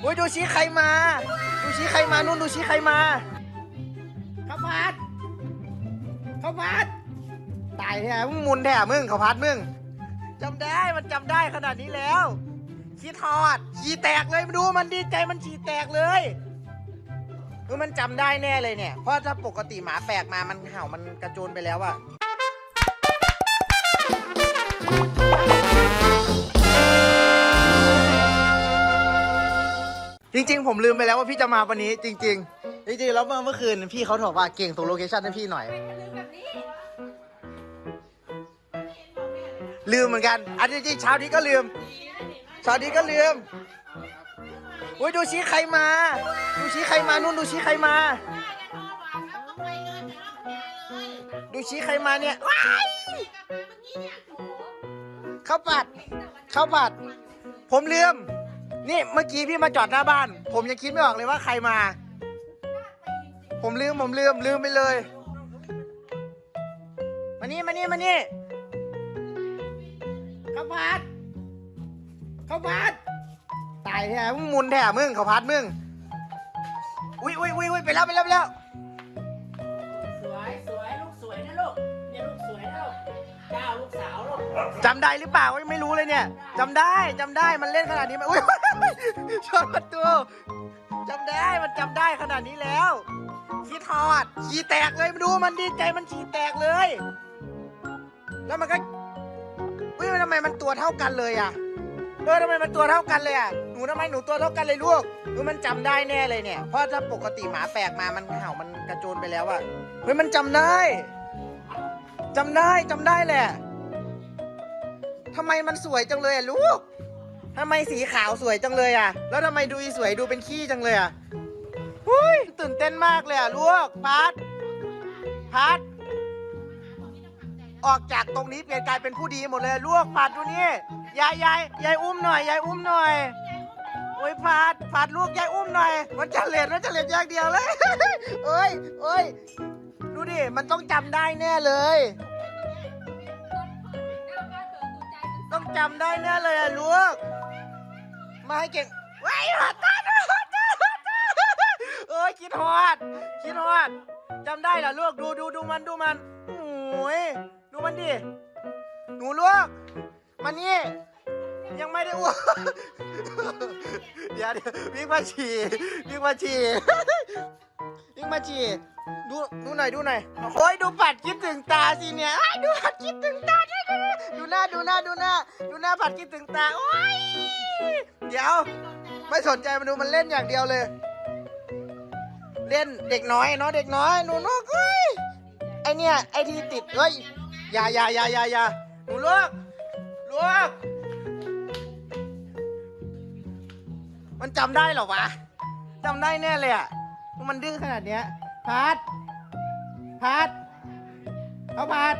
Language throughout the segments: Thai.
โอ้ยดูชี้ใครมา ดูชี้ใครมานู่นดูชี้ใครมาข้าวผัดข้าวผัดตายแท้มึงมุนแท้มึงข้าวผัดมึงจำได้มันจำได้ขนาดนี้แล้วขี้ทอดขี้แตกเลยมาดูมันดีใจมันขี้แตกเลยเออมันจำได้แน่เลยเนี่ย เพราะถ้าปกติหมาแปลกมามันเห่ามันกระโจนไปแล้วอะ จริง ๆ ผมลืมไปแล้วว่าพี่จะมาวันนี้ จริง ๆ จริงๆแล้วเมื่อเมื่อคืนพี่เขาบอกว่าเก่งตรงโลเคชั่นให้พี่หน่อย ลืมเหมือนกัน อันนี้จริงๆเช้านี้ก็ลืมเช้านี้ก็ลืมโอ้ยดูชี้ใครมา ดูชี้ใครมานู่นดูชี้ใครมา ดูชี้ใครมาเนี่ยว้ายข้าวผัดข้าวผัด ผมลืม นี่เมื่อกี้พี่มาจอดหน้าบ้าน ผมยังคิดไม่ออกเลยว่าใครมา ผมลืมผมลืมลืมไปเลย มานี่มานี่มานี่ข้าวผัดข้าวผัดตายแท้มึงมุนแท้มึงข้าวผัดมึง อุ้ยอุ้ยอุ้ยอุ้ยไปแล้วไปแล้วไปแล้ว สวยสวยลูกสวยนะลูกเนี่ยลูกสวยนะลูกเจ้าลูกสาวลูกจำได้หรือเปล่ายังไม่รู้เลยเนี่ย จำได้จำได้มันเล่นขนาดนี้มันอุ้ย ชนประตูจำได้มันจำได้ขนาดนี้แล้วขี้ทอดขี้แตกเลยมาดูมันดีใจมันขี้แตกเลย แล้วมันก็อุ้ยทำไมมันตัวเท่ากันเลยอะเออทำไมมันตัวเท่ากันเลยอะหนูทำไมหนูตัวเท่ากันเลยลูกเออมันจำได้แน่เลยเนี่ยเพราะถ้าปกติหมาแปลกมามันเห่ามันกระโจนไปแล้วอะเฮ้ยมันจำได้จำได้จำได้แหละทำไมมันสวยจังเลยอะลูก ทำไมสีขาวสวยจังเลยอะ แล้วทำไมดูอีสวยดูเป็นขี้จังเลยอะหุ้ยตื่นเต้นมากเลยอะลูกพัดพัด ออกจากตรงนี้เปลี่ยนกลายเป็นผู้ดีหมดเลยลูกพัดดูนี่ยายยายยายอุ้มหน่อยยายอุ้มหน่อยโอ้ยพัดพัดลูกยายอุ้มหน่อย มันจะเล็ดมันจะเล็ดอย่างเดียวเลยเอ้ยเอ้ยดูดิมันต้องจำได้แน่เลยต้องจำได้แน่เลยอะลูก มาให้เก่งว้ายหัดตาหัดตาหัดตาเอ้ยคิดฮอดคิดฮอดจำได้เหรอลูกดูดูดูมันดูมันโอ้ยดูมันดิหนูลูกมานี่ยังไม่ได้อ้วกเดี๋ยวเดี๋ยววิ่งมาฉี่วิ่งมาฉี่วิ่งมาฉี่ดูดูหน่อยดูหน่อยโอ้ยดูปัดคิดถึงตาสิเนี่ยอ้ายดูปัดคิดถึงตาด้วยดูหน้าดูหน้าดูหน้าดูหน้าปัดคิดถึงตาโอ้ย เดี๋ยว ไม่สนใจมันดูมันเล่นอย่างเดียวเลย เล่นเด็กน้อยเนาะเด็กน้อยหนูนกเอ้ยไอเนี่ยไอที่ติดเฮ้ยอย่าอย่าอย่าอย่าอย่าหนูลูกลูกมันจำได้เหรอวะจำได้แน่เลยอะว่ามันดื้อขนาดเนี้ยพัดพัดเอาพัด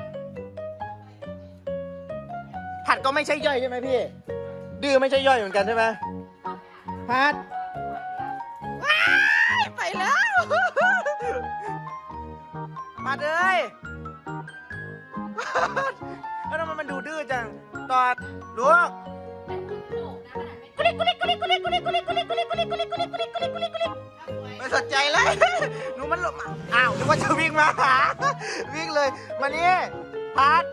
ผัดก็ไม่ใช่ย่อยใช่ไหมพี่ ดื้อไม่ใช่ย่อยเหมือนกันใช่ไหมพัดว้ายไปแล้วมาเลยแล้วทำไมมันดูดื้อจังตอดลูกไม่สนใจเลยหนูมันหลบมาอ้าวนึกว่าจะวิ่งมาหาวิ่งเลยมานี่พัด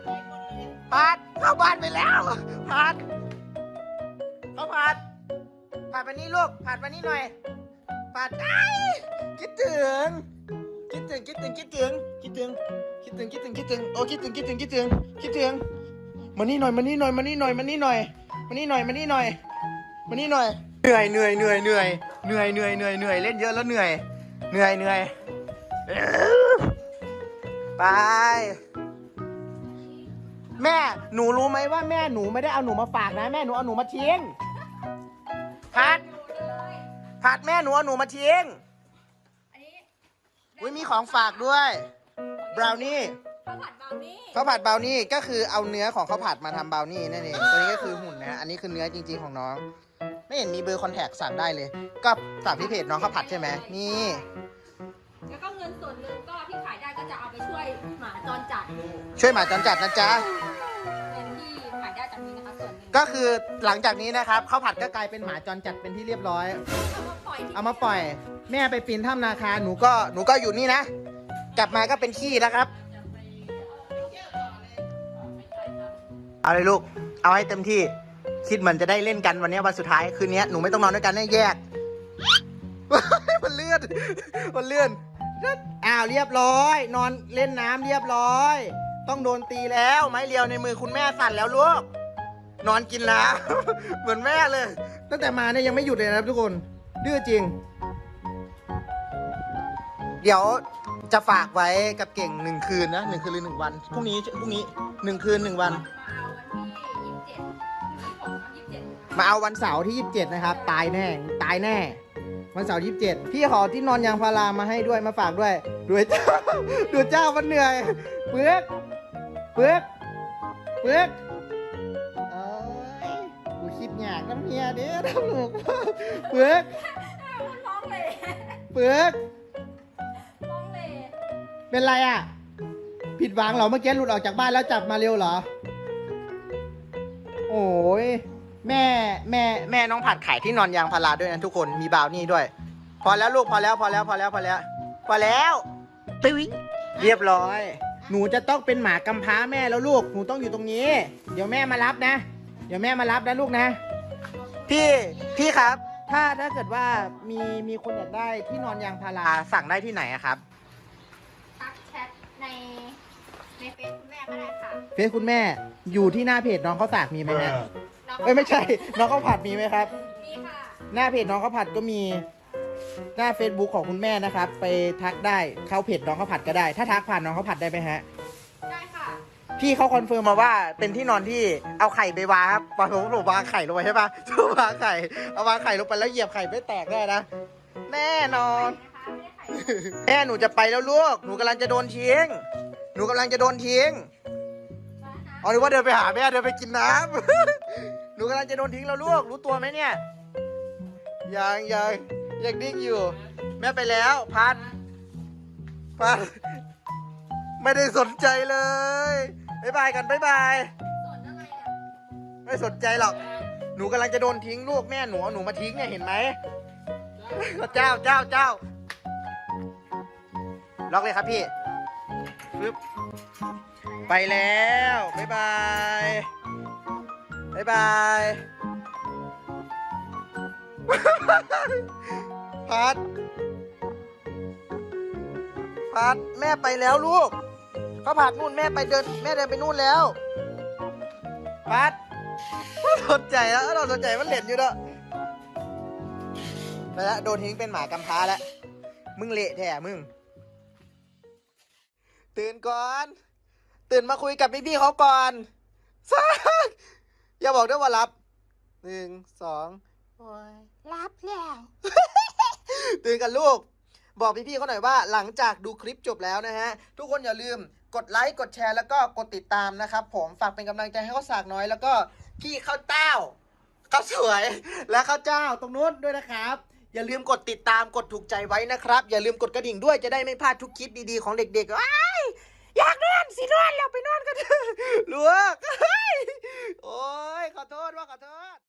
พัดเข้าบ้านไปแล้วพัด เข้าพัดพัดมานี่ลูกพัดมานี่หน่อยปัดไอ้คิดถึง คิดถึงคิดถึงคิดถึงคิดถึงคิดถึงคิดถึงคิดถึงโอ้คิดถึงคิดถึงคิดถึงคิดถึงมานี่หน่อยมานี่หน่อยมานี่หน่อยมานี่หน่อยมานี่หน่อยมานี่หน่อยมานี่หน่อยเหนื่อยเหนื่อยเหนื่อยเหนื่อยเหนื่อยเหนื่อยเหนื่อยเหนื่อยเล่นเยอะแล้วเหนื่อยเหนื่อยเหนื่อยไปแม่หนูรู้ไหมว่าแม่หนูไม่ได้เอาหนูมาฝากนะ แม่หนูเอาหนูมาทิ้ง พัดผัดแม่หนูเอาหนูมาทิ้งอุ้ยมีของฝากด้วยบราวนี่ข้าวผัดบราวนี่ข้าวผัดบราวนี่ก็คือเอาเนื้อของข้าวผัดมาทำบราวนี่นั่นเองตัวนี้ก็คือหุ่นนะอันนี้คือเนื้อจริง ๆของน้อง ไม่เห็นมีเบอร์คอนแทคสั่งได้เลย ก็สั่งที่เพจน้องข้าวผัดใช่ไหมนี่แล้วก็เงินส่วนหนึ่งก็ที่ขายได้ก็จะเอาไปช่วยหมาจรจัด ช่วยหมาจรจัดนะจ๊ะ ก็คือหลังจากนี้นะครับข้าวผัดก็กลายเป็นหมาจรจัดเป็นที่เรียบร้อยเอามาปล่อย เอามาปล่อย แม่ไปปีนถ้ำนาคาหนูก็หนูก็อยู่นี่นะ กลับมาก็เป็นขี้แล้วครับ เอาเลยลูก เอาให้เต็มที่ คิดเหมือนจะได้เล่นกันวันนี้วันสุดท้ายคืนนี้หนูไม่ต้องนอนด้วยกันแน่แยก มันเลื่อน มันเลื่อนอ้าวเรียบร้อย นอนเล่นน้ำเรียบร้อย ต้องโดนตีแล้วไม้เรียวในมือคุณแม่สั่นแล้วลูก นอนกินน้ำเหมือนแม่เลย ตั้งแต่มาเนี่ยยังไม่หยุดเลยนะครับทุกคนดื้อจริง เดี๋ยวจะฝากไว้กับเก่งหนึ่งคืนนะหนึ่งคืนหรือหนึ่งวันพรุ่งนี้พรุ่งนี้หนึ่งคืนหนึ่งวัน มาเอาวันที่ยี่สิบเจ็ดยี่สิบหกยี่สิบเจ็ดมาเอาวันเสาร์ที่27นะครับ ตายแน่ตายแน่ วันเสาร์ที่27พี่ขอที่นอนยางพารามาให้ด้วยมาฝากด้วยด้วยเจ้าดูเจ้ามันเหนื่อยเปลือกเปลือกเปลือก ยากน้ำเมียเด้อทำหนูเปลือกมันร้องเลยเปลือกร้องเลยเป็นไรอะ ผิดหวังเหรอเมื่อกี้หลุดออกจากบ้านแล้วจับมาเร็วเหรอ โอ้ยแม่แม่แม่น้องผัดขายที่นอนยางพาราด้วยนะทุกคนมีบราวนี่ด้วย พอแล้วลูกพอแล้วพอแล้วพอแล้วพอแล้วพอแล้วตึ้งเรียบร้อย หนูจะต้องเป็นหมากำพร้าแม่แล้วลูก หนูต้องอยู่ตรงนี้ เดี๋ยวแม่มารับนะ เดี๋ยวแม่มารับนะลูกนะ พี่พี่ครับ ถ้าถ้าเกิดว่ามีมีคนอยากได้ที่นอนยางพาราสั่งได้ที่ไหนอะครับทักแชทในในเฟซคุณแม่ก็ได้ค่ะเฟซคุณแม่อยู่ที่หน้าเพจน้องข้าวสากมีไหมฮะน้องเอ้ยไม่ใช่ น้องข้าวผัดมีไหมครับมีค่ะ หน้าเพจน้องข้าวผัดก็มี หน้า Facebook ของคุณแม่นะครับ ไปทักได้เข้าเพจน้องข้าวผัดก็ได้ ถ้าทักผ่านน้องข้าวผัดได้ไหมฮะได้ค่ะ พี่เขาคอนเฟิร์มมาว่าเป็นที่นอนที่เอาไข่ไปวางครับปอนผมผมวางไข่ลงไปใช่ปะวางไข่เอาวางไข่ลงไปแล้วเหยียบไข่ไม่แตกได้นะแน่นอนนะคะไม่ได้ไข่แม่หนูจะไปแล้วลูก หนูกำลังจะโดนทิ้ง หนูกำลังจะโดนทิ้งร้านนะอ๋อหรือว่าเดินไปหาแม่เดินไปกินน้ำหนูกำลังจะโดนทิ้งแล้วลูก รู้ตัวไหมเนี่ย ยังยังยังนิ่งอยู่ แม่ไปแล้วพัดพัดไม่ได้สนใจเลย บายบายกันบายบายไรอะไม่สนใจหรอก หนูกำลังจะโดนทิ้งลูกแม่หนูเอาหนูมาทิ้งเนี่ยเห็นไหมเจ้าเจ้าเจ้า ล็อกเลยครับพี่ปึ๊บไปแล้วบายบายบายบายพัดพัดแม่ไปแล้วลูก ขาผัดนู่นแม่ไปเดินแม่เดินไปนู่นแล้วพัดสนใจแล้วเราสนใจมันเหรียญอยู่เด้อไปแล้วโดนทิ้งเป็นหมากำพร้าแล้วมึงเละแท้มึง ตื่นก่อน ตื่นมาคุยกับพี่ๆเขาก่อนสักอย่าบอกด้วยว่ารับหนึ่งสองโอ้ยรับแล้ว ตื่นกันลูกบอกพี่ๆเขาหน่อยว่าหลังจากดูคลิปจบแล้วนะฮะ ทุกคนอย่าลืม กดไลค์กดแชร์แล้วก็กดติดตามนะครับผมฝากเป็นกำลังใจให้เขาสากน้อย แล้วก็พี่ข้าวเต้าข้าวสวยและข้าวเจ้าตรงนู้นด้วยนะครับ อย่าลืมกดติดตามกดถูกใจไว้นะครับ อย่าลืมกดกระดิ่งด้วยจะได้ไม่พลาดทุกคลิปดีๆของเด็กๆว้ายอยากนอนสินอนแล้วไปนอนกันเถอะลูกโอ้ยขอโทษว่าขอโทษ